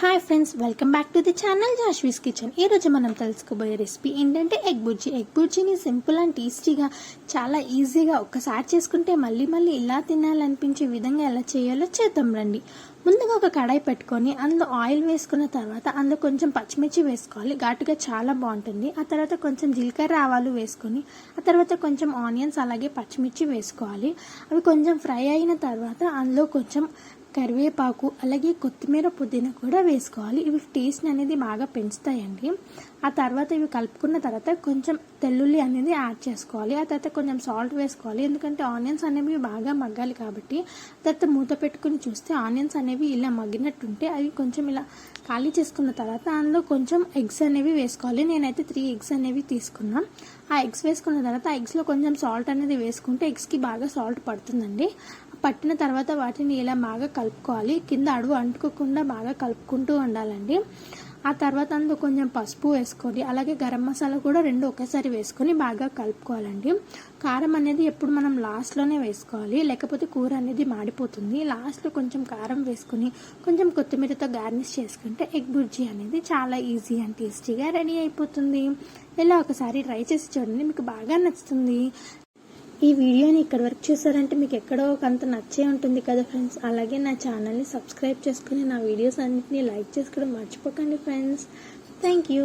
Hi friends welcome back to the channel జాష్వీస్ kitchen ఈ రోజు మనం తెలుసుకోబోయే రెసిపీ ఏంటంటే ఎగ్ బుర్జీ ఎగ్ బుర్జీని సింపుల్ అండ్ టేస్టీగా చాలా ఈజీగా ఒక్కసారి చేసుకుంటే మళ్ళీ మళ్ళీ ఇలా తినాలనిపించే విధంగా ఎలా చేయాలో చేద్దాం రండి. ముందుగా ఒక కడాయి పెట్టుకొని అందులో ఆయిల్ వేసుకున్న తర్వాత అందులో కొంచెం పచ్చిమిర్చి వేసుకోవాలి. ఘాటుగా చాలా బాగుంటుంది. ఆ తర్వాత కొంచెం జీలకర్ర ఆవాలు వేసుకొని ఆ తర్వాత కొంచెం ఆనియన్స్ అలాగే పచ్చిమిర్చి వేసుకోవాలి. అవి కొంచెం ఫ్రై అయిన తర్వాత అందులో కొంచెం కరివేపాకు అలాగే కొత్తిమీర పుదీనా కూడా వేసుకోవాలి. ఇవి టేస్ట్ అనేది బాగా పెంచుతాయండి. ఆ తర్వాత ఇవి కలుపుకున్న తర్వాత కొంచెం తెల్లుల్లి అనేది యాడ్ చేసుకోవాలి. ఆ తర్వాత కొంచెం సాల్ట్ వేసుకోవాలి. ఎందుకంటే ఆనియన్స్ అనేవి బాగా మగ్గాలి కాబట్టి. తర్వాత మూత పెట్టుకుని చూస్తే ఆనియన్స్ అనేవి ఇలా మగ్గినట్టుంటే అవి కొంచెం ఇలా ఖాళీ చేసుకున్న తర్వాత అందులో కొంచెం ఎగ్స్ అనేవి వేసుకోవాలి. నేనైతే త్రీ ఎగ్స్ అనేవి తీసుకున్నాను ఆ ఎగ్స్ వేసుకున్న తర్వాత ఆ ఎగ్స్లో కొంచెం సాల్ట్ అనేది వేసుకుంటే ఎగ్స్కి బాగా సాల్ట్ పడుతుందండి. పట్టిన తర్వాత వాటిని ఇలా బాగా కలుపుకోవాలి. కింద అడుగు అంటుకోకుండా బాగా కలుపుకుంటూ ఉండాలండి. ఆ తర్వాత అందులో కొంచెం పసుపు వేసుకొని అలాగే గరం మసాలా కూడా రెండు ఒకేసారి వేసుకొని బాగా కలుపుకోవాలండి. కారం అనేది ఎప్పుడు మనం లాస్ట్లోనే వేసుకోవాలి. లేకపోతే కూర అనేది మాడిపోతుంది. లాస్ట్లో కొంచెం కారం వేసుకొని కొంచెం కొత్తిమీరతో గార్నిష్ చేసుకుంటే ఎగ్ బుర్జీ అనేది చాలా ఈజీ అండ్ టేస్టీగా రెడీ అయిపోతుంది. ఇలా ఒకసారి ట్రై చేసి చూడండి. మీకు బాగా నచ్చుతుంది. ఈ వీడియోని ఇక్కడ వరకు చూసారంటే మీకు ఎక్కడో కొంత నచ్చే ఉంటుంది కదా ఫ్రెండ్స్. అలాగే నా ఛానల్ని సబ్స్క్రైబ్ చేసుకుని నా వీడియోస్ అన్నింటినీ లైక్ చేసుకోవడం మర్చిపోకండి ఫ్రెండ్స్. Thank you.